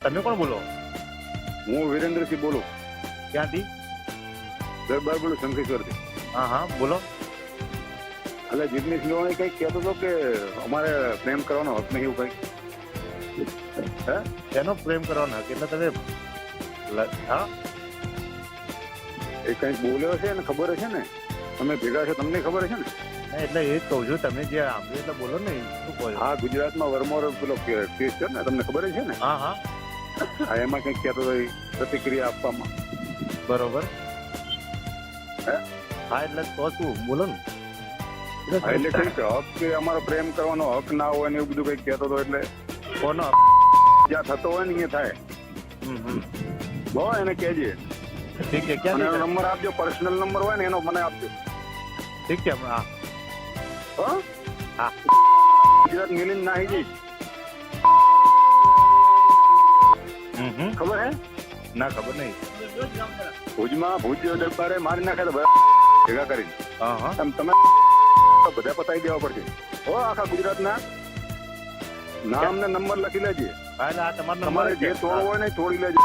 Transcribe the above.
તમે કોણ બોલો? હું વિરેન્દ્રસિંહ બોલું. ક્યાંથી? દરબાર બોલું શંખેશ્વરથી. હા હા બોલો. એટલે જીગ્નેશ લોહાણી કંઈક કહેતો હતો કે અમારે પ્રેમ કરવાનો હક નહીં એવું કંઈક? એનો પ્રેમ કરવાનો હક? એટલે તમે હા? એ કંઈક બોલ્યો છે ને ખબર છે ને? તમે ભેગા છો તમને ખબર છે ને? એટલે એ જ કહું છું તમે જે સાંભળ્યું એટલે બોલો ને શું કહો હા ગુજરાતમાં વરમોર પેલો કે- કેસ છે ને તમને ખબર છે ને? હા હા. હા એમાં કંઈક કહેતો હોય પ્રતિક્રિયા આપવામાં. બરોબર. હા? એટલે તો શું બોલો ને. એટલે કંઈક હક કે અમારો પ્રેમ કરવાનો હક ના હોય ને એવું બધું કઈ કહેતો હતો એટલે કોનો જ્યાં થતો હોય ને અહીંયા થાય. હમ, હમ. બહુ એને કહેજે. ઠીક છે ક્યાં નંબર આપજો પર્સનલ નંબર હોય ને એનો મને આપજો. ઠીક છે હા. હા. ગુજરાત મિલિંદ નાહી ખબર હે? ના ખબર નહીં. ભુજમાં ભુજ દરબારે મારી નાખે તો ભેગા કરીને. હા હા એમ તમે બધા પતાવી દેવા પડશે. હો આખા ગુજરાતના. નામ ને નંબર લખી લેજે. તમારો જે તોડવો હોય ને તોડી લેજો.